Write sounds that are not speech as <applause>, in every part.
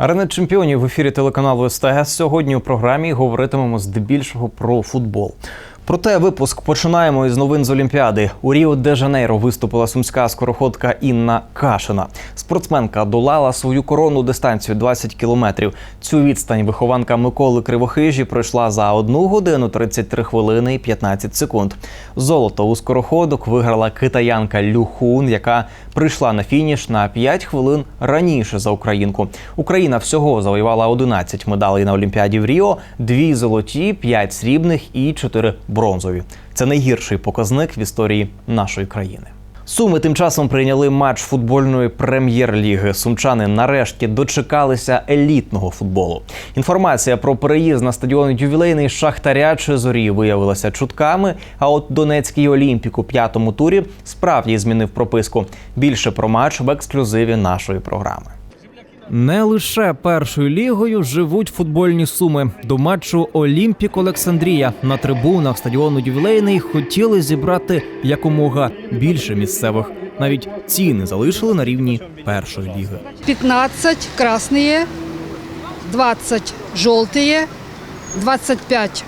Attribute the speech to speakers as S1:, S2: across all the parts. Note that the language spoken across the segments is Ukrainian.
S1: Арена чемпіонів в ефірі телеканалу СТС. Сьогодні у програмі говоритимемо здебільшого про футбол. Проте випуск починаємо із новин з Олімпіади. У Ріо де Жанейро виступила сумська скороходка Інна Кашина. Спортсменка долала свою коронну дистанцію 20 кілометрів. Цю відстань вихованка Миколи Кривохижі пройшла за 1 годину 33 хвилини і 15 секунд. Золото у скороходок виграла китаянка Люхун, яка прийшла на фініш на 5 хвилин раніше за українку. Україна всього завоювала 11 медалей на Олімпіаді в Ріо, 2 золоті, 5 срібних і 4 бронзові. Це найгірший показник в історії нашої країни. Суми тим часом прийняли матч футбольної прем'єр-ліги. Сумчани нарешті дочекалися елітного футболу. Інформація про переїзд на стадіон ювілейний Шахтаря чи зорі виявилася чутками. А от Донецький Олімпік у п'ятому турі справді змінив прописку. Більше про матч в ексклюзиві нашої програми. Не лише першою лігою живуть футбольні суми. До матчу Олімпік Олександрія на трибунах стадіону ювілейний хотіли зібрати якомога більше місцевих. Навіть ціни залишили на рівні першої ліги.
S2: 15 красные, 20 желтые, 25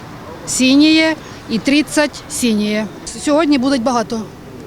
S2: синие і 30 синие. Сьогодні буде багато.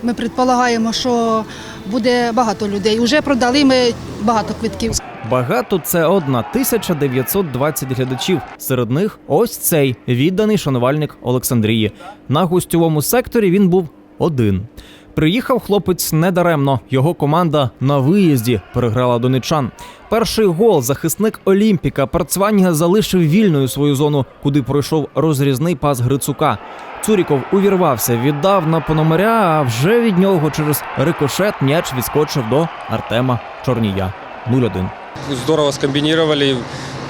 S2: Ми предполагаємо, що буде багато людей. Уже продали ми багато квитків.
S1: Багато це 1920 глядачів. Серед них ось цей відданий шанувальник Олександрії. На гостьовому секторі він був один. Приїхав хлопець недаремно. Його команда на виїзді переграла донечан. Перший гол захисник Олімпіка Парцванга залишив вільною свою зону, куди пройшов розрізний пас Грицука. Цуріков увірвався, віддав на пономаря, а вже від нього через рикошет м'яч відскочив до Артема Чорнія. 0-1.
S3: Здорово скомбинировали,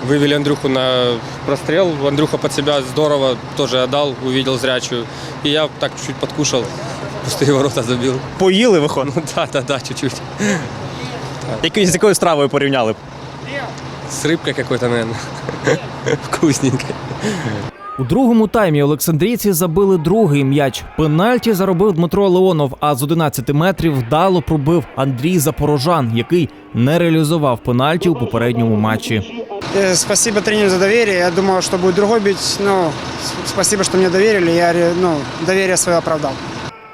S3: вывели Андрюху на прострел. Андрюха под себя здорово тоже отдал, увидел зрячую. И я так чуть подкушал, пустые ворота забил.
S4: Поїли виходить.
S3: Ну да, да, да, чуть-чуть. <laughs>
S4: Якою з якою стравою порівняли б?
S3: С рыбкой какой-то, наверное. <laughs> Вкусненькой.
S1: У другому таймі Олександрійці забили другий м'яч. Пенальті заробив Дмитро Леонов, а з 11 метрів вдало пробив Андрій Запорожан, який не реалізував пенальті у попередньому матчі.
S5: Э, Спасибо тренеру за доверие. Я думал, что будет другой бить, с- спасибо, что мне доверили. Я ну, доверие свое оправдал.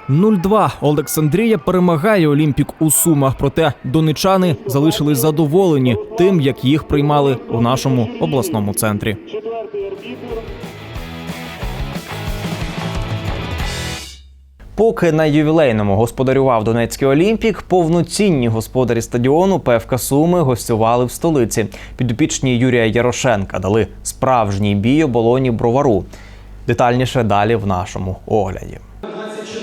S1: 0-2. Олександрія перемагає Олімпік у Сумах. Проте донечани залишились задоволені тим, як їх приймали у нашому обласному центрі. Поки на ювілейному господарював Донецький Олімпік, повноцінні господарі стадіону ПФК Суми гостювали в столиці. Підопічні Юрія Ярошенка дали справжній бій оболоні бровару. Детальніше далі в нашому огляді.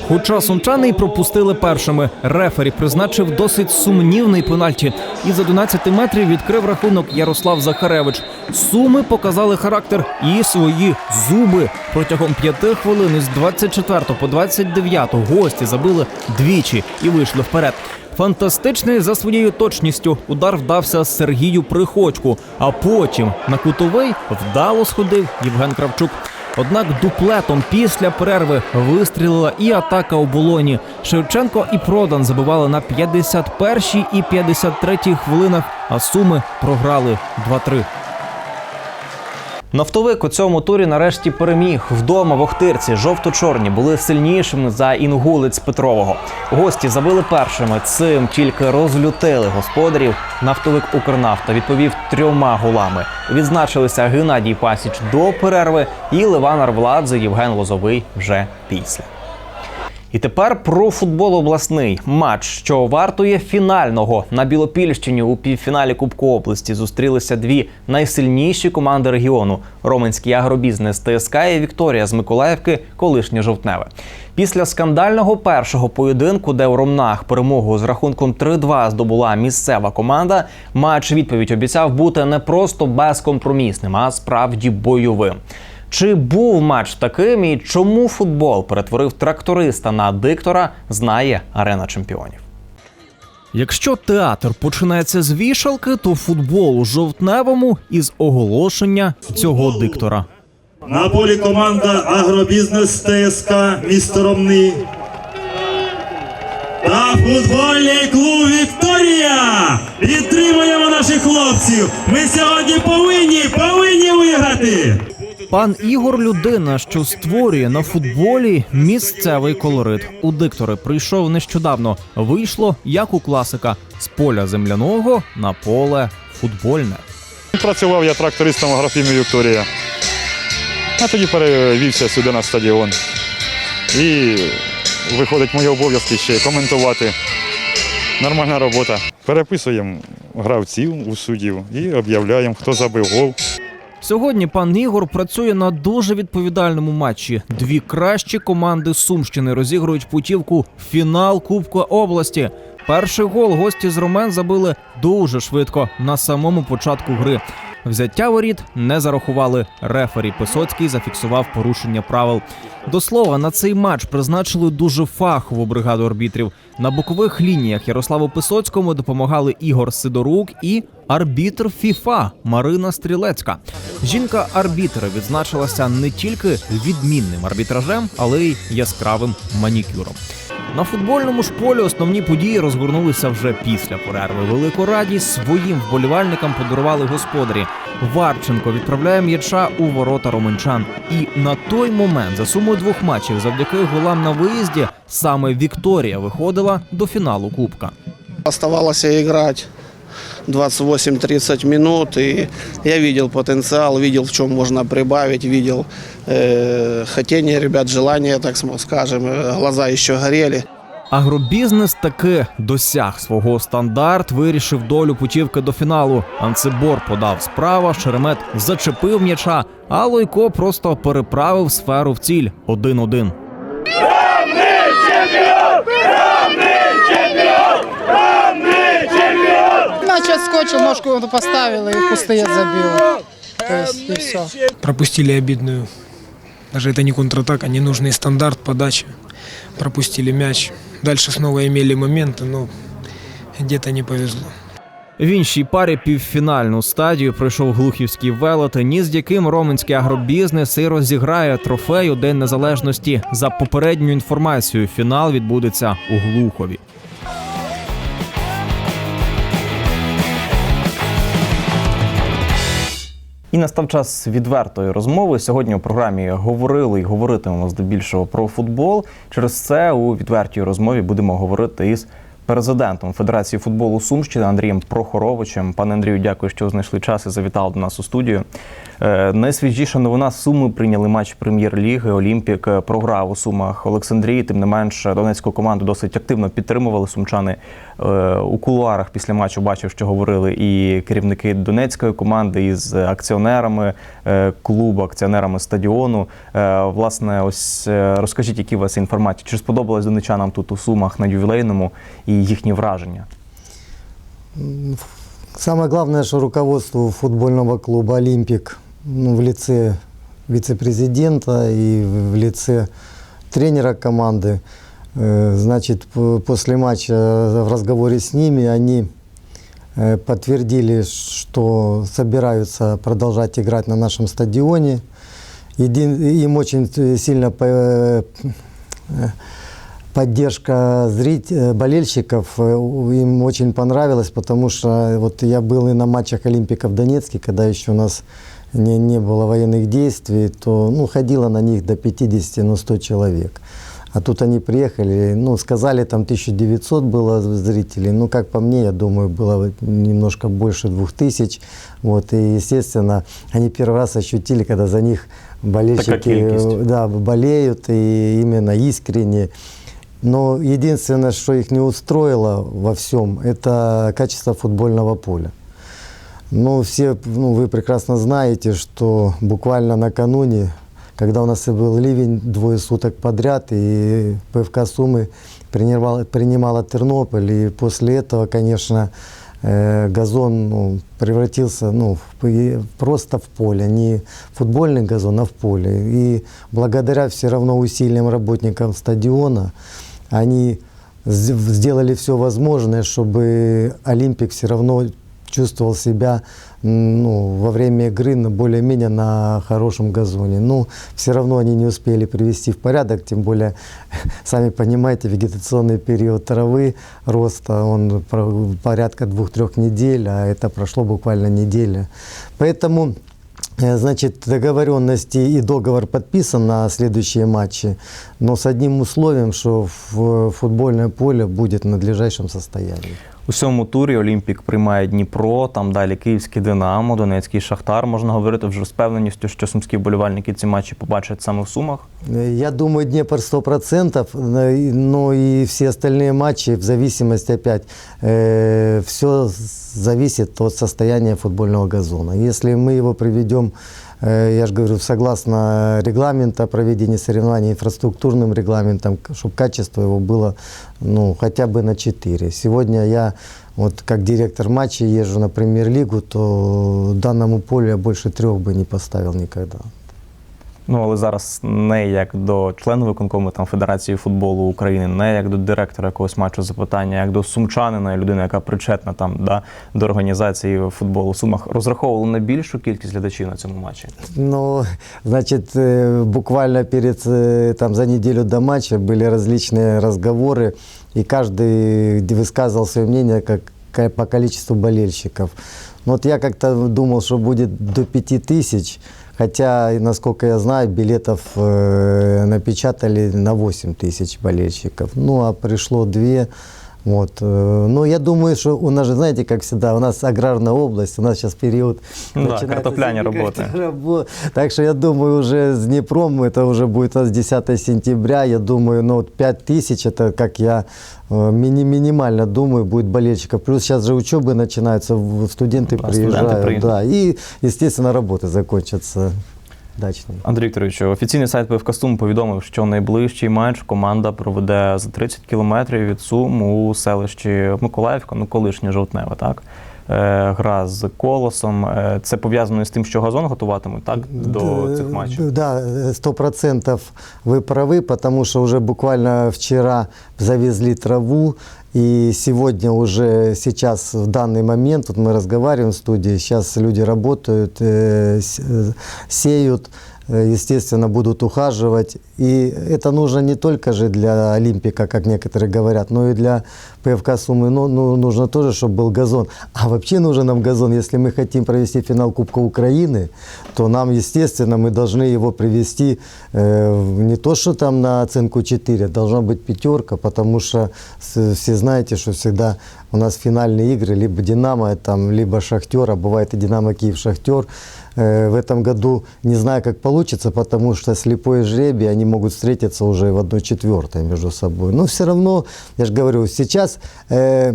S1: Хоча сумчани й пропустили першими, рефері призначив досить сумнівний пенальті. І з 11 метрів відкрив рахунок Ярослав Захаревич. Суми показали характер і свої зуби. Протягом п'яти хвилин із 24 по 29 гості забили двічі і вийшли вперед. Фантастичний за своєю точністю удар вдався Сергію Приходьку, а потім на кутовий вдало сходив Євген Кравчук. Однак дуплетом після перерви вистрілила і атака у болоні. Шевченко і Продан забивали на 51-й і 53-й хвилинах, а суми програли 2-3. Нафтовик у цьому турі нарешті переміг. Вдома в Охтирці жовто-чорні були сильнішими за інгулець Петрового. Гості забили першими. Цим тільки розлютили господарів. Нафтовик Укрнафта відповів трьома голами. Відзначилися Геннадій Пасіч до перерви і Ливан Арвладзе Євген Лозовий вже після. І тепер про футбол обласний матч, що вартує фінального на Білопільщині у півфіналі Кубку області зустрілися дві найсильніші команди регіону: Роменський агробізнес ТСК і Вікторія з Миколаївки, колишнє жовтневе. Після скандального першого поєдинку, де у Ромнах перемогу з рахунком 3-2 здобула місцева команда, матч відповідь обіцяв бути не просто безкомпромісним, а справді бойовим. Чи був матч таким і чому футбол перетворив тракториста на диктора, знає арена чемпіонів. Якщо театр починається з вішалки, то футбол у жовтневому із оголошення цього диктора.
S6: На полі команда Агробізнес ТСК місто Ромни. Та футбольний клуб Вікторія. Підтримуємо наших хлопців. Ми сьогодні повинні, повинні виграти.
S1: Пан Ігор людина, що створює на футболі місцевий колорит. У диктори прийшов нещодавно. Вийшло як у класика з поля земляного на поле футбольне.
S7: Працював я трактористом в агрофірмі Вікторія. А тоді перевівся сюди на стадіон. І виходить мої обов'язки ще коментувати. Нормальна робота. Переписуємо гравців у суддів і об'являємо, хто забив гол.
S1: Сьогодні пан Ігор працює на дуже відповідальному матчі. Дві кращі команди Сумщини розігрують путівку в фінал Кубка області. Перший гол гості з Ромен забили дуже швидко на самому початку гри. Взяття воріт не зарахували. Рефері Писоцький зафіксував порушення правил. До слова, на цей матч призначили дуже фахову бригаду арбітрів. На бокових лініях Ярославу Писоцькому допомагали Ігор Сидорук і арбітр ФІФА Марина Стрілецька. Жінка-арбітр відзначилася не тільки відмінним арбітражем, але й яскравим манікюром. На футбольному ж полі основні події розгорнулися вже після перерви. Велику радість своїм вболівальникам подарували господарі. Варченко відправляє м'яча у ворота романчан. І на той момент, за сумою двох матчів, завдяки голам на виїзді, саме Вікторія виходила до фіналу Кубка.
S8: Оставалося играть 28-30 минут, и я видел потенциал, видел, в чем можно прибавить, видел э, хотение ребят, желание, так скажем, э, глаза еще горели.
S1: Агробізнес таки досяг свого стандарт, вирішив долю путівки до фіналу. Анцебор подав справа, Шеремет зачепив м'яча, а Лойко просто переправив сферу в ціль 1-1.
S9: Мяч отскочил, ножку он поставил и в пустые забил. То есть и все.
S10: пропустили обидную. Даже это не контратака, ненужный стандарт подачи. Пропустили мяч. Дальше снова имели моменты, но где-то не повезло.
S1: В іншій парі півфінальну стадію пройшов глухівський велетень, з яким роменський агробізнес і розіграє трофей у День Незалежності. За попередньою інформацією, фінал відбудеться у Глухові. І настав час відвертої розмови. Сьогодні у програмі говорили і говоритимемо здебільшого про футбол. Через це у відвертій розмові будемо говорити із президентом Федерації футболу Сумщини Андрієм Прохоровичем. Пане Андрію, дякую, що знайшли час і завітали до нас у студію. Е, найсвіжіша новина Суми прийняли матч прем'єр-ліги. Олімпік е, програв у Сумах Олександрії. Тим не менш, донецьку команду досить активно підтримували сумчани. Е, у кулуарах після матчу бачив, що говорили і керівники донецької команди із акціонерами е, клубу, акціонерами стадіону. Е, Власне, ось е, розкажіть, які у вас інформації? Чи сподобалось донечанам тут у Сумах на ювілейному і їхні враження?
S11: Самое главное, что руководству футбольного клуба «Олимпик» ну, в лице вице-президента и в лице тренера команды, э, значит, после матча в разговоре с ними они э, подтвердили, что собираются продолжать играть на нашем стадионе. Им очень э, сильно по- э, поддержка зрит... э, болельщиков э, им очень понравилась, потому что вот я был и на матчах Олимпика в Донецке, когда еще у нас не, не было военных действий, то ну, ходило на них до 50, ну, 100 человек. А тут они приехали, ну, сказали, там 1900 было зрителей. Ну, как по мне, я думаю, было немножко больше 2000. Вот, и, естественно, они первый раз ощутили, когда за них болельщики э, да, болеют, и именно искренне. Но единственное, что их не устроило во всем, это качество футбольного поля. Ну, все, ну, вы прекрасно знаете, что буквально накануне, когда у нас был ливень двое суток подряд, и ПФК Сумы принимала, принимала Тернополь, и после этого, конечно, э, газон ну, превратился ну, в- просто в поле, не футбольный газон, а в поле. И благодаря все равно усилиям работников стадиона, они сделали все возможное, чтобы Олимпик все равно чувствовал себя ну, во время игры на более-менее на хорошем газоне. Ну, все равно они не успели привести в порядок, тем более, <laughs> сами понимаете, вегетационный период травы, роста, он порядка двух-трех недель, а это прошло буквально неделя. Поэтому Э, Значит, договоренности и договор подписан на следующие матчи, но с одним условием, что футбольное поле будет в надлежащем состоянии.
S4: У цьому турі Олімпік приймає Дніпро, там далі Київський Динамо, Донецький Шахтар. Можна говорити вже з певненістю, що сумські вболівальники ці матчі побачать саме в Сумах.
S11: Э, Я думаю, Днепр 100%, но и- но и все остальные матчи, в зависимости опять, все зависит от состояния футбольного газона. Если мы его приведем, э, я же говорю, согласно регламента проведения соревнований, инфраструктурным регламентам, чтобы качество его было ну, хотя бы на 4. Сегодня я вот как директор матча езжу на премьер-лигу, то данному полю я больше трех бы не поставил никогда.
S4: Ну але зараз не як до члена виконкому там Федерації футболу України, не як до директора якогось матчу запитання, як до сумчанина, людини, яка причетна там да, до організації футболу в Сумах, розраховували на більшу кількість глядачів на цьому матчі.
S11: Ну, значит, э, буквально перед, э, там, за неделю до матча были различные разговоры, и каждый высказывал свое мнение как, ка- по количеству болельщиков. Ну, вот я как-то думал, что будет до пяти тысяч, хотя, насколько я знаю, билетов э, напечатали на 8 тысяч болельщиков. Ну, а пришло две. Вот. э, Ну, я думаю, что у нас же, знаете, как всегда, у нас аграрная область, у нас сейчас период...
S4: Ну да,
S11: начинается
S4: картопляне
S11: зимней
S4: работы.
S11: рабо- Так что я думаю, уже с Днепром, это уже будет у нас 10 сентября, я думаю, ну, вот 5 тысяч, это как я э, мини минимально думаю, будет болельщиков. Плюс сейчас же учебы начинаются, в- студенты
S4: Да, студенты
S11: приезжают,
S4: приедут.
S11: да, и, естественно, работы закончатся дачные.
S4: Андрій Вікторович, офіційний сайт ПФК Сум повідомив, що найближчий матч команда проведе за 30 кілометрів від Сум у селищі Миколаївка, ну колишнє жовтневе, так? Е, Гра з колосом. Е, Це пов'язано з тим, що газон готуватимуть так до
S11: Да,
S4: цих матчів.
S11: Да, сто процентов вы правы, потому что уже буквально вчера завезли траву, и сегодня уже сейчас в данный момент, вот мы разговариваем в студии, сейчас люди работают, э, с- э, сеют, э, естественно, будут ухаживать. И это нужно не только же для Олимпика, как некоторые говорят, но и для ПФК Сумы ну, ну, нужно тоже, чтобы был газон. А вообще нужен нам газон. Если мы хотим провести финал Кубка Украины, то нам, естественно, мы должны его привести э, не то, что там на оценку 4, должна быть пятерка, потому что все знаете, что всегда у нас финальные игры, либо Динамо, там, либо Шахтер, а бывает и Динамо Киев Шахтер. Э, В этом году не знаю, как получится, потому что слепой жребий, они могут встретиться уже в одной четвертой между собой. Но все равно, я же говорю, сейчас э,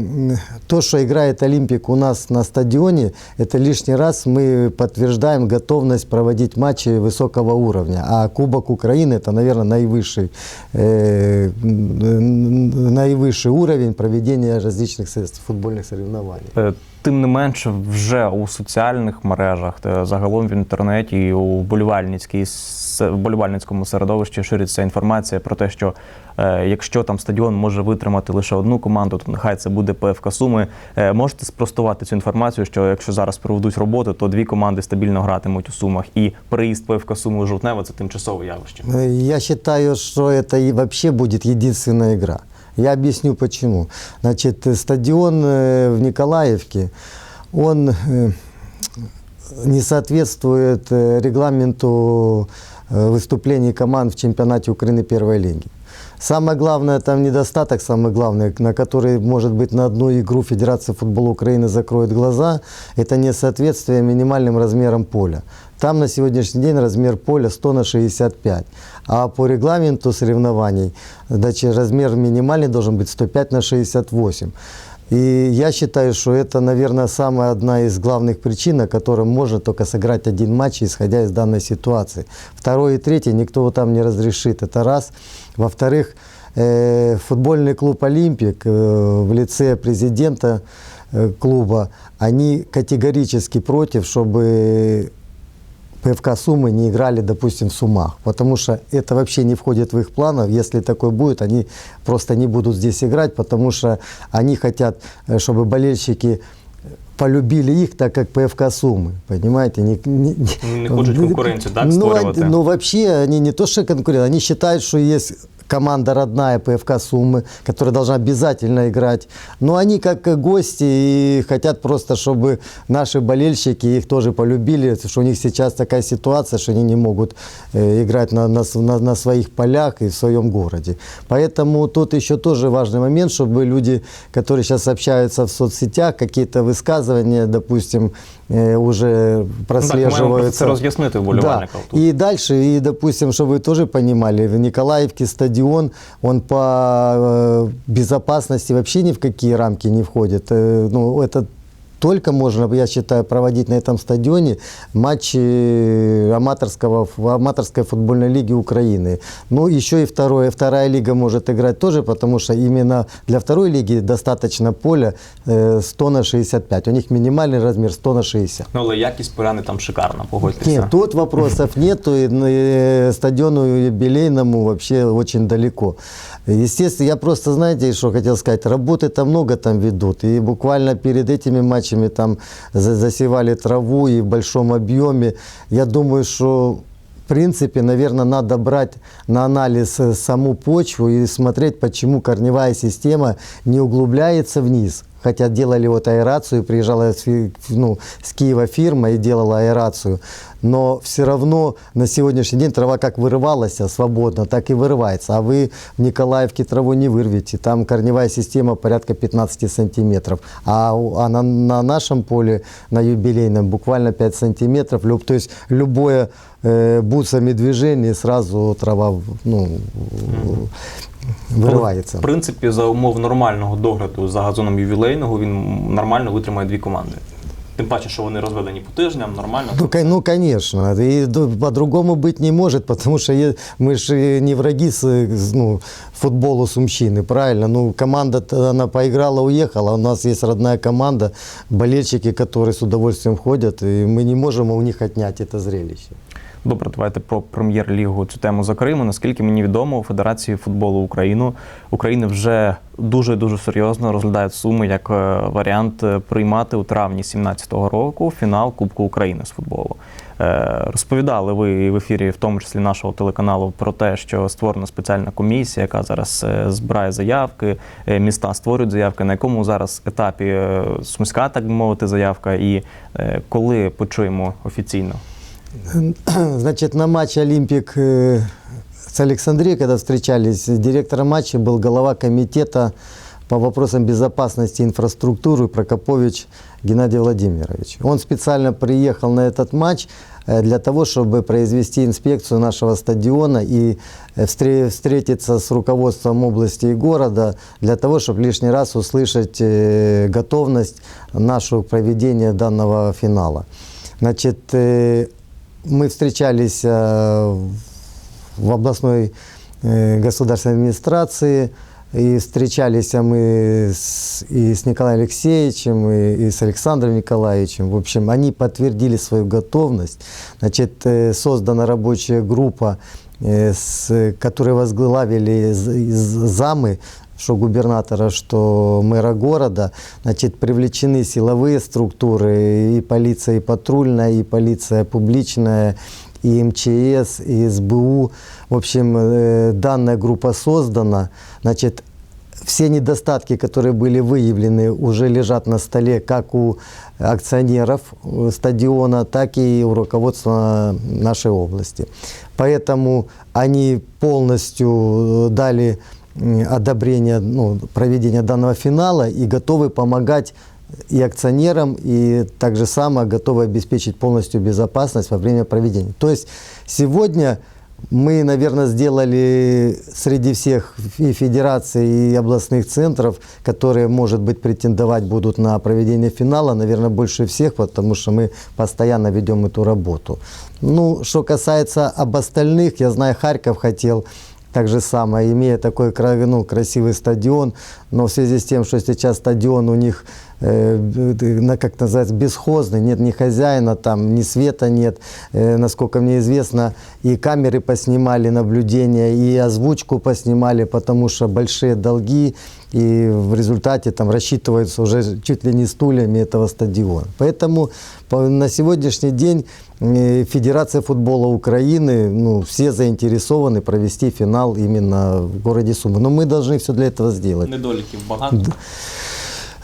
S11: то, что играет Олимпик у нас на стадионе, это лишний раз мы подтверждаем готовность проводить матчи высокого уровня. А Кубок Украины это, наверное, наивысший, э, наивысший уровень проведения различных футбольных соревнований.
S4: Е, Тим не менше, вже у соціальних мережах, та загалом в інтернеті і у вболівальницькій с- вболівальницькому середовищі шириться інформація про те, що е, якщо там стадіон може витримати лише одну команду, то нехай це буде ПФК Суми. Е, можете спростувати цю інформацію, що якщо зараз проведуть роботу, то дві команди стабільно гратимуть у Сумах, і переїзд ПФК Суми у Жовтнево це тимчасове явище.
S11: Э, Я что это и вообще будет единственная игра. Я объясню почему. Значит, стадион э, в Николаевке, он э, не соответствует э, регламенту выступлений команд в чемпионате Украины первой лиги. Самое главное, там недостаток, самый главный, на который, может быть, на одну игру Федерация футбола Украины закроет глаза, это несоответствие минимальным размерам поля. Там на сегодняшний день размер поля 100 на 65. А по регламенту соревнований значит, размер минимальный должен быть 105 на 68. И я считаю, что это, наверное, самая одна из главных причин, на которой можно только сыграть один матч, исходя из данной ситуации. Второй и третий никто там не разрешит. Это раз. Во-вторых, э, футбольный клуб «Олимпик» э, в лице президента э, клуба, они категорически против, чтобы ПФК Сумы не играли, допустим, в Сумах, потому что это вообще не входит в их планы. Если такое будет, они просто не будут здесь играть, потому что они хотят, э, чтобы болельщики полюбили их, так как ПФК Сумы, понимаете? Не, не-
S1: Не хочуть конкуренцію, так,
S11: ну,
S1: створювати?
S11: ну, вообще, они не то, что конкуренты, они считают, что есть команда родная ПФК Сумы, которая должна обязательно играть. Но они как гости и хотят просто, чтобы наши болельщики их тоже полюбили, что у них сейчас такая ситуация, что они не могут э, играть на, на- на своих полях и в своем городе. Поэтому тут еще тоже важный момент, чтобы люди, которые сейчас общаются в соцсетях, какие-то высказывания, допустим, э, уже
S1: Ну, так, маємо
S11: прослеживаются.
S1: це роз'яснити вболівальникам.
S11: Да. И дальше, и, допустим, чтобы вы тоже понимали, в Николаевке стадион, он по э, безопасности вообще ни в какие рамки не входит. Э, ну, это только можно, я считаю, проводить на этом стадионе матчи аматорского, аматорской футбольной лиги Украины. Ну, еще и второе, вторая лига может играть тоже, потому что именно для второй лиги достаточно поля э, 100 на 65. У них минимальный размер 100 на 60.
S1: Ну, але якість поляни там шикарна, погодьтеся.
S11: Нет, тут вопросов <laughs> нету. И э, стадиону юбилейному вообще очень далеко. Естественно, я просто, знаете, что хотел сказать, работы там много там ведут. И буквально перед этими матчами там засевали траву и в большом объеме. Я думаю, что в принципе, наверное, надо брать на анализ э, саму почву и смотреть, почему корневая система не углубляется вниз. Хотя делали вот аэрацию, приезжала ну, с Киева фирма и делала аэрацию. Но все равно на сегодняшний день трава как вырывалась а, свободно, так и вырывается. А вы в Николаевке траву не вырвете. Там корневая система порядка 15 сантиметров. А, а на, на нашем поле, на юбилейном, буквально 5 сантиметров. Люб- то есть любое э, бутсами движение, сразу трава ну, виривається.
S1: В принципі, за умов нормального догляду за газоном ювілейного він нормально витримає дві команди. Тим паче, що вони розведені по тижням, нормально.
S11: Ну, кон- ну, конечно. И д- по-другому быть не может, потому что е- мы же не враги с, с, ну, футболу Сумщины, правильно? Ну, команда, она поиграла, уехала. У нас есть родная команда, болельщики, которые с удовольствием ходят, и мы не можем у них отнять это зрелище.
S1: Добре, давайте про прем'єр-лігу цю тему закриємо. Наскільки мені відомо, у Федерації футболу Україну України вже дуже дуже серйозно розглядають суми як е, варіант е, приймати у травні 2017 року фінал Кубку України з футболу. Е, Розповідали ви в ефірі, в тому числі нашого телеканалу, про те, що створена спеціальна комісія, яка зараз збирає заявки, міста створюють заявки. На якому зараз етапі сумська, так би мовити, заявка, і коли почуємо офіційно? <clears throat>
S11: Значит, на матче Олимпик э, с Александрией, когда встречались, директором матча был глава комитета по вопросам безопасности инфраструктуры Прокопович Геннадий Владимирович. Он специально приехал на этот матч э, для того, чтобы произвести инспекцию нашего стадиона и э, встре- встретиться с руководством области и города для того, чтобы лишний раз услышать готовность нашу к проведению данного финала. Значит, мы встречались э, в областной э, государственной администрации, и встречались мы с, и с Николаем Алексеевичем, и, и с Александром Николаевичем. В общем, они подтвердили свою готовность. Значит, э, создана рабочая группа, э, с, которую возглавили з- из- замы что губернатора, что мэра города, значит, привлечены силовые структуры, и полиция, и патрульная, и полиция публичная, и МЧС, и СБУ. В общем, э, данная группа создана. Значит, все недостатки, которые были выявлены, уже лежат на столе как у акционеров э, стадиона, так и у руководства нашей области. Поэтому они полностью э, дали м, одобрение ну, проведения данного финала и готовы помогать и акционерам, и также само готовы обеспечить полностью безопасность во время проведения. То есть сегодня мы, наверное, сделали среди всех и федераций, и областных центров, которые, может быть, претендовать будут на проведение финала, наверное, больше всех, потому что мы постоянно ведем эту работу. Ну, что касается об остальных, я знаю, Харьков хотел так же самое, имея такой ну, красивый стадион, но в связи с тем, что сейчас стадион у них э, на, как называется, бесхозный, нет ни хозяина там, ни света нет, э, насколько мне известно, и камеры поснимали наблюдения, и озвучку поснимали, потому что большие долги, и в результате там рассчитываются уже чуть ли не стульями этого стадиона. Поэтому по- на сегодняшний день э, Федерация футбола Украины, ну, все заинтересованы провести финал именно в городе Сумы. Но мы должны все для этого сделать.
S4: Недоліків багато.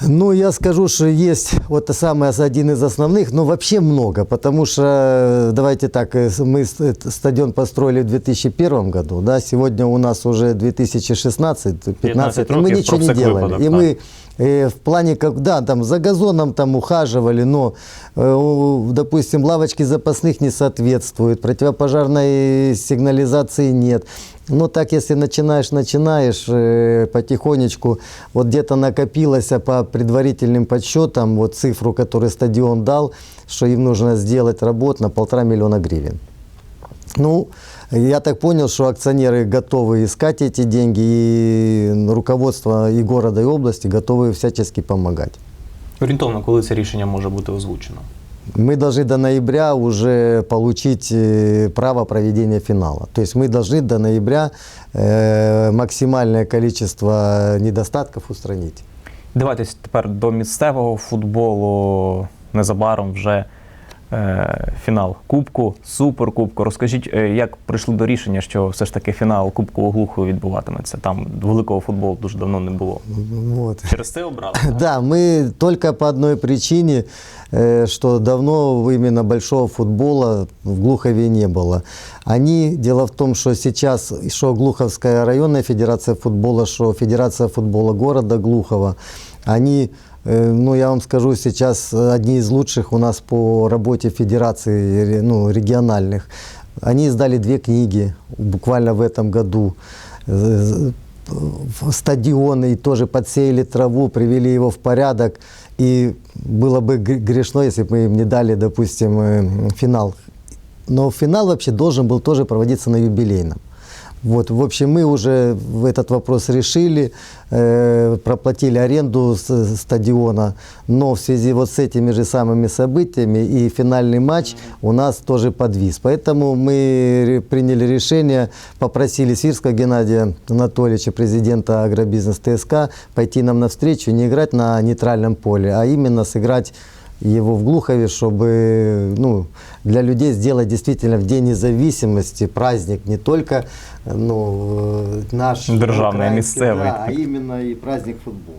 S11: Ну, я скажу, что есть вот самый один из основных, но вообще много, потому что, э, давайте так, э, с- мы с- этот стадион построили в 2001 году, да, сегодня у нас уже 2016-15,
S1: 15
S11: и мы
S1: років,
S11: ничего не
S1: про всяк
S11: делали.
S1: випадок,
S11: и
S1: так.
S11: мы э, в плане, как, да, там за газоном там ухаживали, но, э, допустим, лавочки запасных не соответствуют, противопожарной сигнализации нет. Ну так, если начинаешь, начинаешь э, потихонечку, вот где-то накопилось а по предварительным подсчетам, вот цифру, которую стадион дал, что им нужно сделать работ на полтора миллиона гривен. Ну, я так понял, что акционеры готовы искать эти деньги, и руководство и города, и области готовы всячески помогать.
S4: Орієнтовно, коли це рішення може бути озвучено?
S11: Мы должны до ноября уже получить э, право проведения финала. То есть мы должны до ноября э, максимальное количество недостатков устранить.
S1: Давайте тепер до місцевого футболу. Незабаром вже е, фінал Кубку, Суперкубку. Розкажіть, е, як прийшли до рішення, що все ж таки фінал Кубку Глуху відбуватиметься? Там великого футболу дуже давно не було.
S11: Вот.
S1: Через це обрали? <laughs>
S11: Да, мы только по одной причине, э, что давно именно большого футбола в Глухове не было. Они, дело в том, что сейчас, что Глуховская районная федерация футбола, что Федерация футбола города Глухова, они, э, ну я вам скажу, сейчас одни из лучших у нас по работе федераций ре- ну, региональных. Они издали две книги буквально в этом году. Э, в стадион и тоже подсеяли траву, привели его в порядок. И было бы гр- грешно, если бы им не дали, допустим, э, финал. Но финал вообще должен был тоже проводиться на юбилейном. Вот, в общем, мы уже этот вопрос решили, э, проплатили аренду с- стадиона, но в связи вот с этими же самыми событиями и финальный матч у нас тоже подвис. Поэтому мы приняли решение, попросили Свирского Геннадия Анатольевича, президента Агробизнес ТСК, пойти нам навстречу, не играть на нейтральном поле, а именно сыграть его в Глухове, чтобы ну, для людей сделать действительно в День независимости праздник не только э, ну, э, наш
S1: Державний, а
S11: украинский,
S1: місцевий.
S11: да, а именно и праздник футбола.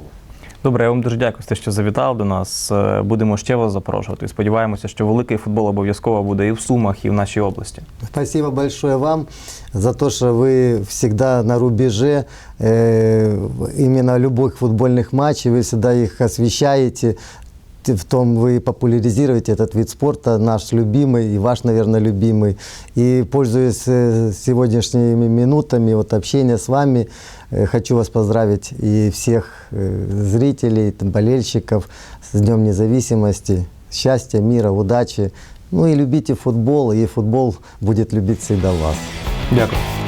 S1: Добре, я вам дуже дякую за те, що завітали до нас. Е, Будемо ще вас запрошувати. Сподіваємося, що великий футбол обов'язково буде і в Сумах, і в нашій області.
S11: Спасибо большое вам за то, что вы всегда на рубеже э, именно любых футбольных матчей, вы всегда их освещаете, Т- в том вы популяризируете этот вид спорта, наш любимый и ваш, наверное, любимый. И пользуясь э, сегодняшними минутами вот, общения с вами, э, хочу вас поздравить и всех э, зрителей, болельщиков с Днем Независимости. Счастья, мира, удачи. Ну и любите футбол, и футбол будет любить всегда вас.
S1: Дякую.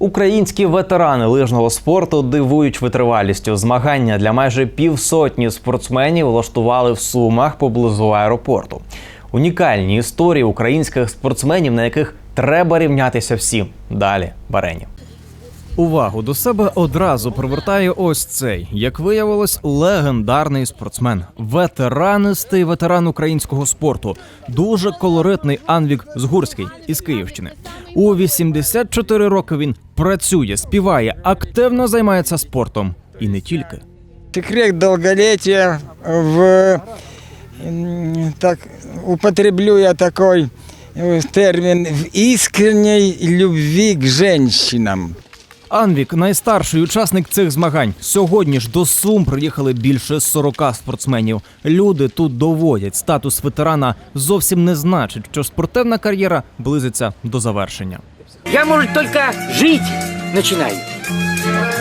S1: Українські ветерани лижного спорту дивують витривалістю. Змагання для майже півсотні спортсменів влаштували в Сумах поблизу аеропорту. Унікальні історії українських спортсменів, на яких треба рівнятися всім. Далі Барені. Увагу до себе одразу привертає ось цей, як виявилось, легендарний спортсмен, ветеранистий ветеран українського спорту, дуже колоритний Анвік Згурський із Київщини. У 84 роки він працює, співає, активно займається спортом і не тільки.
S12: Секрет долголетия в так употреблю я э, в искренней любви к женщинам.
S1: Анвік найстарший учасник цих змагань. Сьогодні ж до Сум приїхали більше 40 спортсменів. Люди тут доводять, статус ветерана зовсім не значить, що спортивна кар'єра близиться до завершення.
S13: Я, может, только жить начинаю.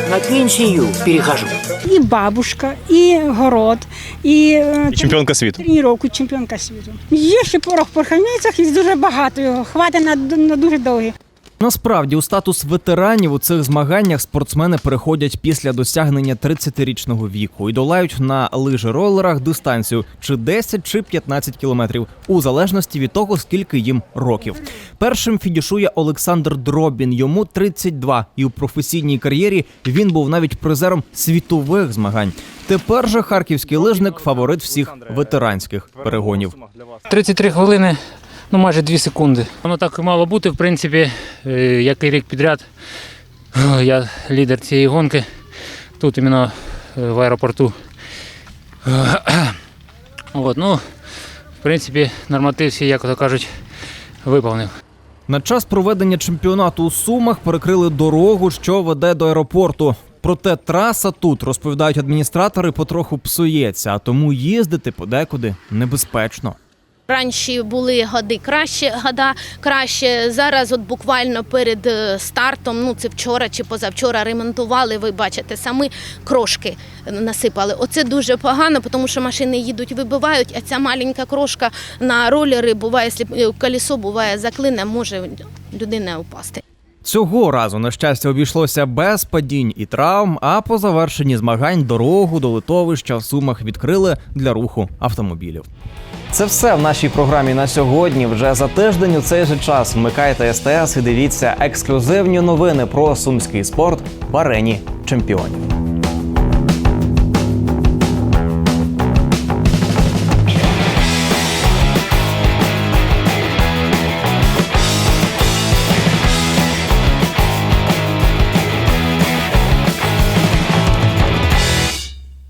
S13: На пенсию перехожу.
S14: І бабушка, і город, і, е,
S4: І чемпіонка світу.
S14: тренування чемпіонка світу. Є ще порох в і дуже багато його. Хватить на, на дуже довгі.
S1: Насправді, у статус ветеранів у цих змаганнях спортсмени переходять після досягнення 30-річного віку і долають на лижи-ролерах дистанцію чи 10, чи 15 кілометрів, у залежності від того, скільки їм років. Першим фінішує Олександр Дробін. Йому 32, і у професійній кар'єрі він був навіть призером світових змагань. Тепер же харківський лижник фаворит всіх ветеранських перегонів.
S15: 33 хвилини, ну майже 2 секунди. Воно так і мало бути, в принципі, е, який рік підряд. Я лідер цієї гонки. Тут іменно е, в аеропорту. Е, От, ну, в принципі, норматив всі, як то кажуть, виповнив.
S1: На час проведення чемпіонату у Сумах перекрили дорогу, що веде до аеропорту. Проте траса тут, розповідають адміністратори, потроху псується, а тому їздити подекуди небезпечно.
S16: Раніше були годи краще, года краще. Зараз, от буквально перед е, стартом, ну це вчора чи позавчора ремонтували. Ви бачите, самі крошки насипали. Оце дуже погано, тому що машини їдуть, вибивають, а ця маленька крошка на ролери буває, якщо е, колесо буває заклине, може людина впасти.
S1: Цього разу, на щастя, обійшлося без падінь і травм. А по завершенні змагань дорогу до литовища в Сумах відкрили для руху автомобілів. Це все в нашій програмі на сьогодні. Вже за тиждень у цей же час вмикайте СТС і дивіться ексклюзивні новини про сумський спорт в арені чемпіонів.